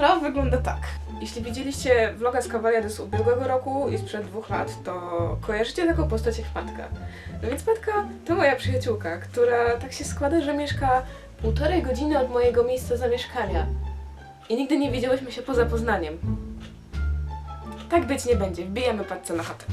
Sprawa wygląda tak. Jeśli widzieliście vloga z Kawaliady z ubiegłego roku i sprzed dwóch lat, to kojarzycie taką postać jak Patka. No więc Patka to moja przyjaciółka, która tak się składa, że mieszka półtorej godziny od mojego miejsca zamieszkania. I nigdy nie widziałyśmy się poza Poznaniem. Tak być nie będzie, wbijemy Patce na chatę.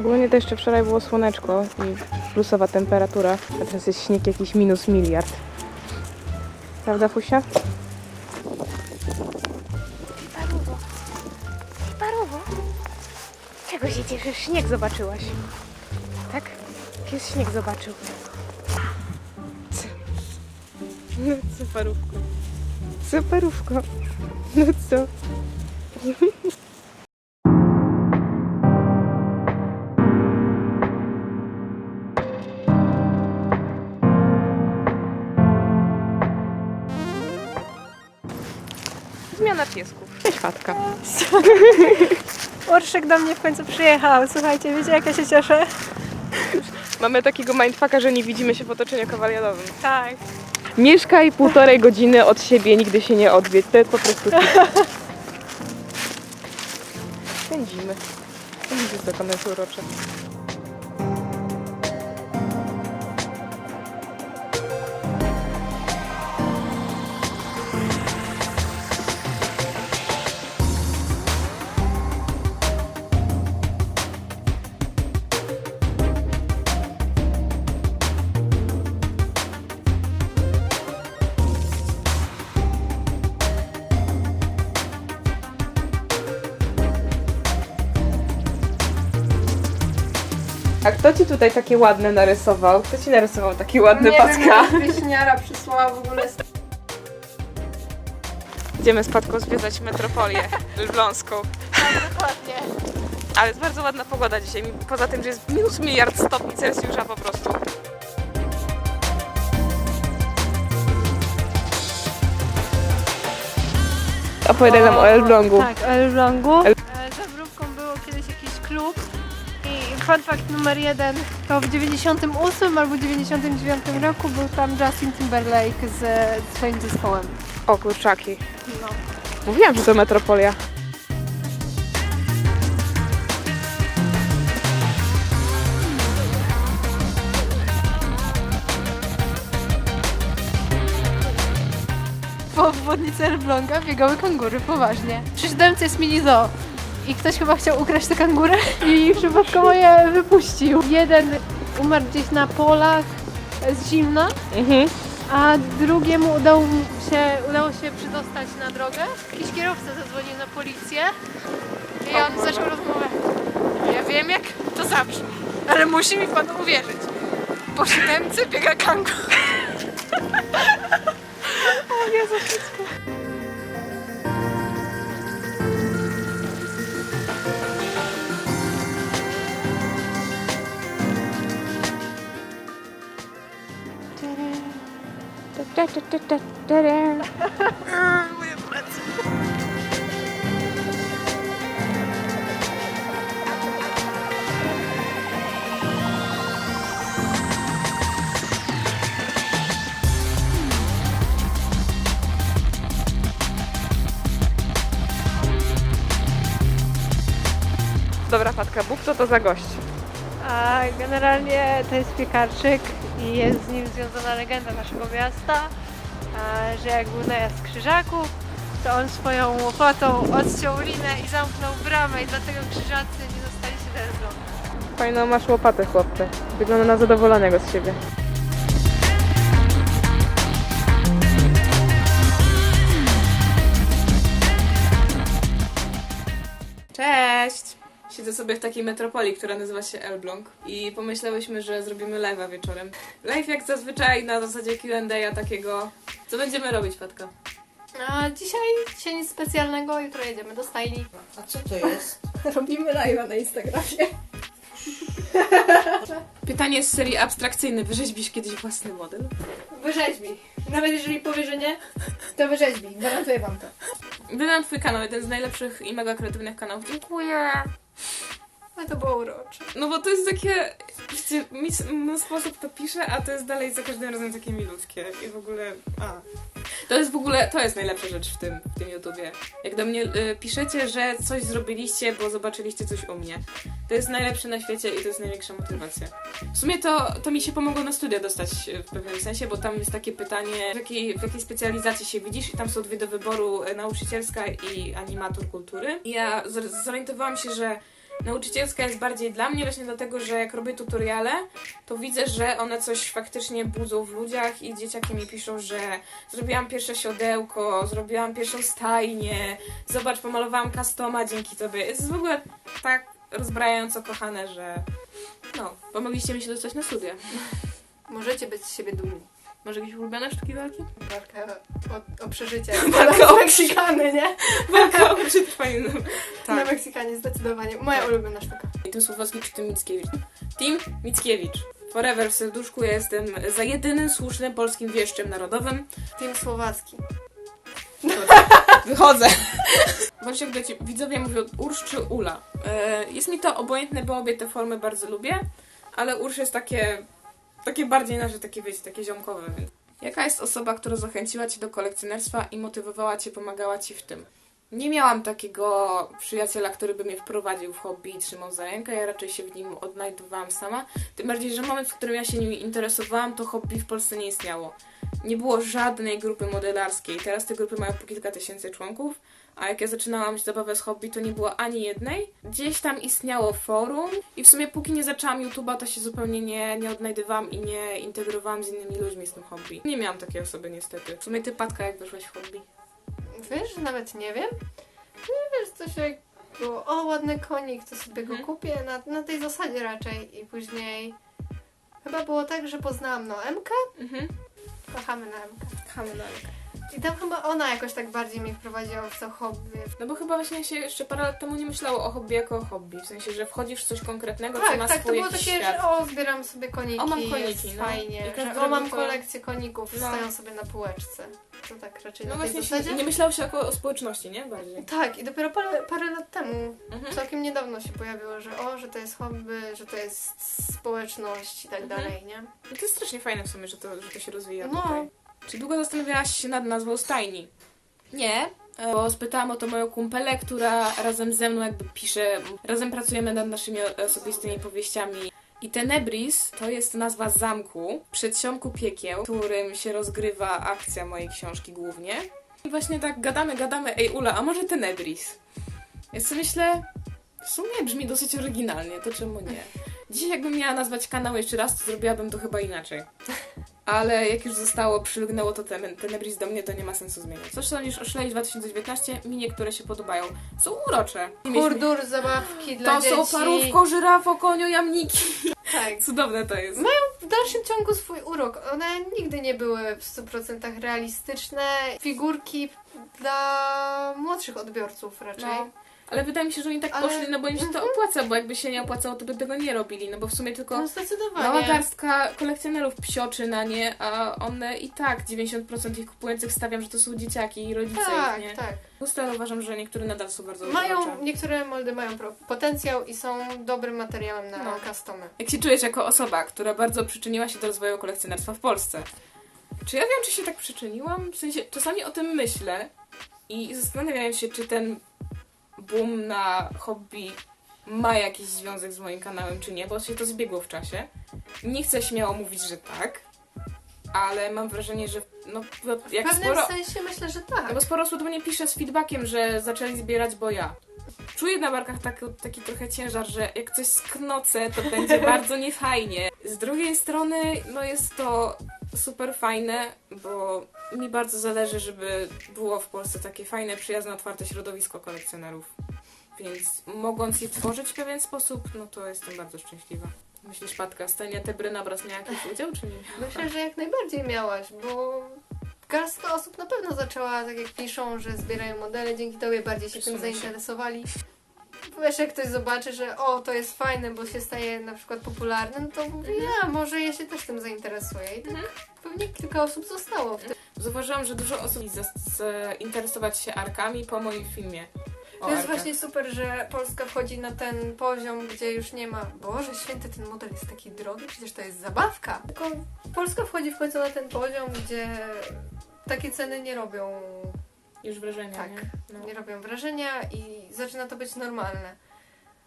Ogólnie to jeszcze wczoraj było słoneczko i plusowa temperatura, a teraz jest śnieg jakiś minus miliard. Prawda, Fusia? Paruwo. Paruwo. Czego się cieszysz? Śnieg zobaczyłaś. Tak? Pies śnieg zobaczył. Co? No co, parówko? Co, parówko? No co? Piesków. Cześć, Fatka. Orszek do mnie w końcu przyjechał. Słuchajcie, wiecie jak ja się cieszę? Mamy takiego mindfucka, że nie widzimy się w otoczeniu kawaliadowym. Tak. Mieszkaj półtorej godziny od siebie, nigdy się nie odwiedź. To jest po prostu. Pędzimy. Jak one są urocze. A kto ci tutaj takie ładne narysował? Kto ci narysował taki ładny paska? Wieśniara przysłała w ogóle Idziemy z Patką zwiedzać metropolię elbląską. dokładnie. Ale jest bardzo ładna pogoda dzisiaj. Poza tym, że jest minus miliard stopni Celsjusza po prostu. Opowiadaj nam o Elblągu. Tak, o Elblągu. El- E, Za Wróbką było kiedyś jakiś klub fun fact numer jeden, to w 98 albo 99 roku był tam Justin Timberlake z z swoim zespołem. O kurczaki. No. Mówiłam, że to metropolia. Po obwodnicy Elbląga biegały kangury, poważnie. Przy siódemce jest mini zoo. I ktoś chyba chciał ukraść te kangury i przypadkowo je wypuścił. Jeden umarł gdzieś na polach z zimna, Mhm. a drugiemu udało mu się, udało się przydostać na drogę. Jakiś kierowca zadzwonił na policję i on zaczął rozmowę. Ja wiem jak to zabrzmi, ale musi mi pan uwierzyć. Po siódemce biega kangur. Dobra, Patka, Bóg co to za gość? A generalnie to jest piekarczyk i jest z nim związana legenda naszego miasta, a, że jak był najazd krzyżaków, to on swoją łopatą odciął linę i zamknął bramę i dlatego krzyżacy nie dostali się Elbląga. Fajną masz łopatę, chłopcze. Wygląda na zadowolonego z siebie. Siedzę sobie w takiej metropolii, która nazywa się Elbląg i pomyślałyśmy, że zrobimy live'a wieczorem. Live jak zazwyczaj na zasadzie Q&A takiego. Co będziemy robić, Patka? A dzisiaj, dzisiaj nic specjalnego, jutro jedziemy do stajni. A co to jest? Robimy live'a na Instagramie. Pytanie z serii abstrakcyjny. Wyrzeźbisz kiedyś własny model? Wyrzeźbi. Nawet jeżeli powie, że nie, to wyrzeźbi. Gwarantuję wam to. Wybrałam twój kanał, jeden z najlepszych i mega kreatywnych kanałów. Dziękuję! Ale to było urocze. No bo to jest takie, wiecie, mi- mnóstwo osób to pisze, a to jest dalej za każdym razem takie milutkie i w ogóle, a. To jest w ogóle, to jest najlepsza rzecz w tym, w tym YouTubie. Jak do mnie y, piszecie, że coś zrobiliście, bo zobaczyliście coś u mnie. To jest najlepsze na świecie i to jest największa motywacja. W sumie to, to mi się pomogło na studia dostać y, w pewnym sensie, bo tam jest takie pytanie, w jakiej, w jakiej specjalizacji się widzisz i tam są dwie do wyboru, y, nauczycielska i animator kultury. I ja zor- zorientowałam się, że Nauczycielska jest bardziej dla mnie właśnie dlatego, że jak robię tutoriale, to widzę, że one coś faktycznie budzą w ludziach i dzieciaki mi piszą, że zrobiłam pierwsze siodełko, zrobiłam pierwszą stajnię, zobacz, pomalowałam customa dzięki tobie. Jest w ogóle tak rozbrajająco kochane, że no, pomogliście mi się dostać na studia. Możecie być z siebie dumni. Może jakieś ulubione sztuki walki? Walka o, o przeżycie. Walka o Meksykany, nie? Walka o przetrwanie. Na Tak. Meksykanie zdecydowanie. Moja ulubiona sztuka. I Tim Słowacki czy Tim Mickiewicz? Tim Mickiewicz. Forever w serduszku ja jestem za jedynym słusznym polskim wieszczem narodowym. Team Słowacki. Wychodzę. Właśnie jak ci widzowie mówią Ursz czy Ula. E, jest mi to obojętne, bo obie te formy bardzo lubię, ale Ursz jest takie, takie bardziej nasze, takie wiecie, takie ziomkowe. Więc. Jaka jest osoba, która zachęciła Cię do kolekcjonerstwa i motywowała Cię, pomagała Ci w tym? Nie miałam takiego przyjaciela, który by mnie wprowadził w hobby i trzymał za rękę. Ja raczej się w nim odnajdowałam sama. Tym bardziej, że moment, w którym ja się nim interesowałam, to hobby w Polsce nie istniało. Nie było żadnej grupy modelarskiej. Teraz te grupy mają po kilka tysięcy członków. A jak ja zaczynałam zabawę z hobby, to nie było ani jednej. Gdzieś tam istniało forum i w sumie póki nie zaczęłam YouTube'a, to się zupełnie nie, nie odnajdywałam i nie integrowałam z innymi ludźmi z tym hobby. Nie miałam takiej osoby niestety. W sumie ty, Patka, jak weszłaś w hobby? Wiesz, nawet nie wiem. Nie wiesz, coś jak było, o ładny konik, to sobie go Mhm. kupię. Na, na tej zasadzie raczej. I później chyba było tak, że poznałam Noemkę. Mhm. Kochamy Noemkę. Hamelelka. I tam chyba ona jakoś tak bardziej mnie wprowadziła w to hobby. No bo chyba właśnie się jeszcze parę lat temu nie myślało o hobby jako o hobby. W sensie, że wchodzisz w coś konkretnego, co Tak, ma tak, to swój było jakiś takie, świat. że o, zbieram sobie koniki, O, mam koniki, jest no. I fajnie, że o, mam to- kolekcję koników, No. stoją sobie na półeczce. To tak raczej No na tej właśnie zasadzie. się, nie myślało się jako o społeczności, nie? Bardziej. Tak, i dopiero parę, parę lat temu, Mhm. całkiem niedawno się pojawiło, że o, że to jest hobby, że to jest społeczność i tak Mhm. dalej, nie? No to jest strasznie fajne w sumie, że to, że to się rozwija No. tutaj. Czy długo zastanawiałaś się nad nazwą stajni? Nie, e, bo spytałam o to moją kumpelę, która razem ze mną jakby pisze, razem pracujemy nad naszymi osobistymi powieściami. I Tenebris to jest nazwa zamku, przedsionku piekieł, w którym się rozgrywa akcja mojej książki głównie. I właśnie tak gadamy, gadamy, ej Ula, a może Tenebris? Ja sobie myślę, w sumie brzmi dosyć oryginalnie, to czemu nie? Dzisiaj jakbym miała nazwać kanał jeszcze raz, to zrobiłabym to chyba inaczej. Ale jak już zostało, przylgnęło to ten, Tenebris do mnie, to nie ma sensu zmieniać. Co sądzisz o Szlej 2019? Mi niektóre się podobają. Są urocze. Kurdur, zabawki dla To dzieci. są parówko, żyrafo, konio, jamniki. Tak. Cudowne to jest. W dalszym ciągu swój urok. One nigdy nie były w 100% realistyczne. Figurki dla młodszych odbiorców raczej. No. Ale wydaje mi się, że oni tak Ale- poszli, no bo im się to Mhm. opłaca, bo jakby się nie opłacało, to by tego nie robili, no bo w sumie tylko No zdecydowanie. mała garstka kolekcjonerów psioczy na nie, a one i tak 90% ich kupujących stawiam, że to są dzieciaki i rodzice Tak, ich, nie? tak. Puste, ale uważam, że niektóre nadal są bardzo urocze. Mają, niektóre moldy mają pro- potencjał i są dobrym materiałem na No. customy. Jak się czujesz jako osoba, która bardzo przyczyniła się do rozwoju kolekcjonerstwa w Polsce? Czy ja wiem, czy się tak przyczyniłam? W sensie, czasami o tym myślę i zastanawiam się, czy ten boom na hobby ma jakiś związek z moim kanałem, czy nie, bo się to zbiegło w czasie. Nie chcę śmiało mówić, że tak, ale mam wrażenie, że no, W jak pewnym sporo... sensie myślę, że tak. No bo sporo osób do mnie pisze z feedbackiem, że zaczęli zbierać, bo ja. Czuję na barkach taki, taki trochę ciężar, że jak coś sknocę, to będzie bardzo niefajnie. Z drugiej strony, no jest to super fajne, bo mi bardzo zależy, żeby było w Polsce takie fajne, przyjazne, otwarte środowisko kolekcjonerów. Więc mogąc je tworzyć w pewien sposób, no to jestem bardzo szczęśliwa. Myślisz, Patka, Stenia Tebrynabras miała jakiś udział, czy nie miała? Myślę, że jak najbardziej miałaś, bo garstka osób na pewno zaczęła, tak jak piszą, że zbierają modele, dzięki tobie bardziej się tym Przesunę się. Wiesz, jak ktoś zobaczy, że o, to jest fajne, bo się staje na przykład popularny, no to mówi, ja, może ja się też tym zainteresuję. I tak Mhm. pewnie kilka osób zostało w tym. Zauważyłam, że dużo osób zainteresować się arkami po moim filmie. To jest właśnie super, że Polska wchodzi na ten poziom, gdzie już nie ma. Boże święty, ten model jest taki drogi, przecież to jest zabawka. Tylko Polska wchodzi w końcu na ten poziom, gdzie takie ceny nie robią, Już wrażenia, Tak. nie? No. nie robią wrażenia i zaczyna to być normalne.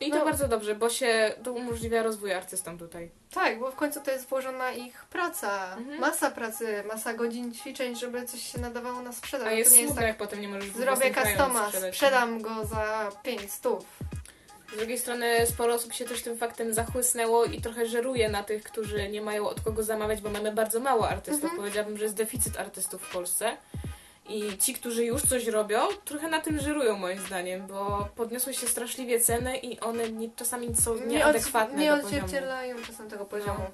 I to No. bardzo dobrze, bo się to umożliwia rozwój artystom tutaj. Tak, bo w końcu to jest włożona ich praca, Mhm. masa pracy, masa godzin ćwiczeń, żeby coś się nadawało na sprzedaż. A to jest nie jest tak, jak potem nie możesz w zrobię customa, sprzedam go za 5 stów. Z drugiej strony sporo osób się też tym faktem zachłysnęło i trochę żeruje na tych, którzy nie mają od kogo zamawiać, bo mamy bardzo mało artystów. Mhm. Powiedziałabym, że jest deficyt artystów w Polsce. I ci, którzy już coś robią, trochę na tym żerują moim zdaniem, bo podniosły się straszliwie ceny i one nie, czasami są Nie, nieadekwatne nie do poziomu. odzwierciedlają czasem tego poziomu.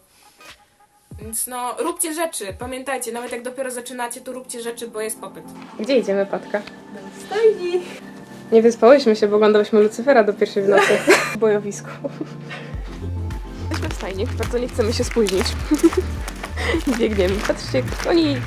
Więc no, róbcie rzeczy. Pamiętajcie, nawet jak dopiero zaczynacie, to róbcie rzeczy, bo jest popyt. Gdzie idziemy, Patka? Stajni! Nie wyspałyśmy się, bo oglądałyśmy Lucyfera do pierwszej w nocy w bojowisku. Jesteśmy w stajni, bardzo nie chcemy się spóźnić. Biegniemy, patrzcie, koniki.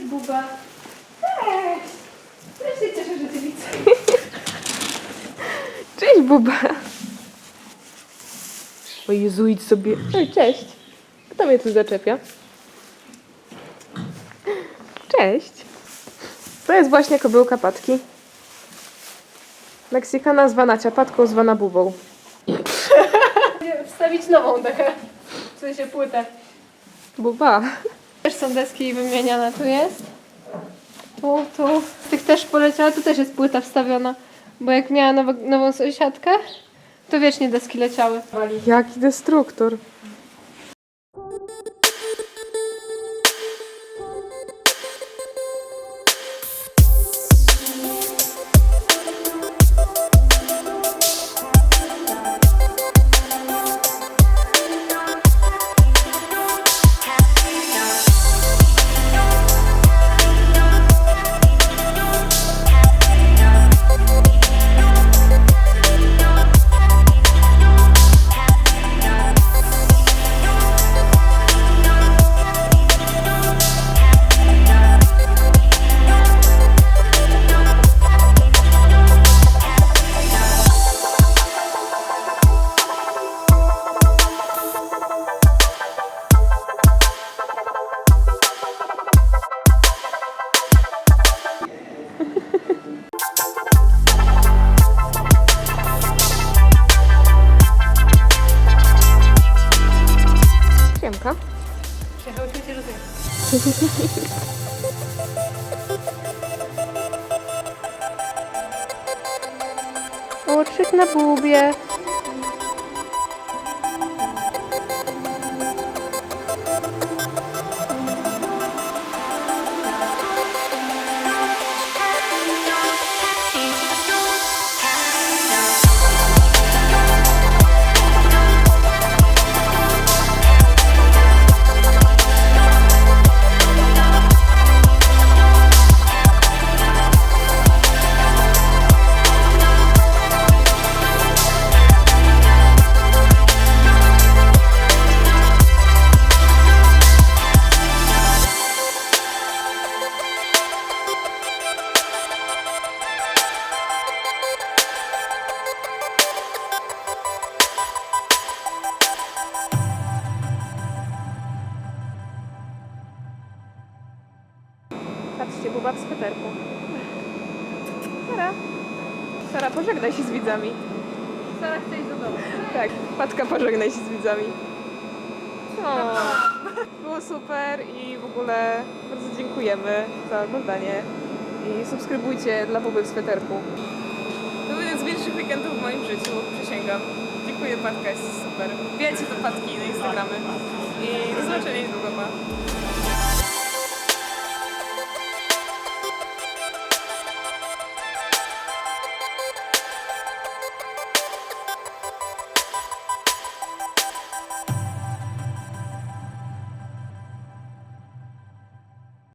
Jest Buba. Cześć! Też się cieszę, że Cię widzę. Cześć, Buba. O Jezu, idź sobie. Oj, cześć. Kto mnie tu zaczepia? Cześć. To jest właśnie kobyłka Patki. Meksykana zwana ciapatką, zwana bubą. Wstawić nową dechę. W sensie płytę. Buba. Też są deski wymieniane. Tu jest. Tu, tu. Z tych też poleciała. Tu też jest płyta wstawiona. Bo jak miała nowo, nową sąsiadkę, to wiecznie deski leciały. Jaki destruktor. Oczyk na bubie. Dziękujemy za oglądanie. I subskrybujcie dla Buby w sweterku. To był jeden z większych weekendów w moim życiu, przysięgam. Dziękuję Patka, jest super. Wbijajcie do Patki na Instagramy. I do zobaczenia niedługo, pa.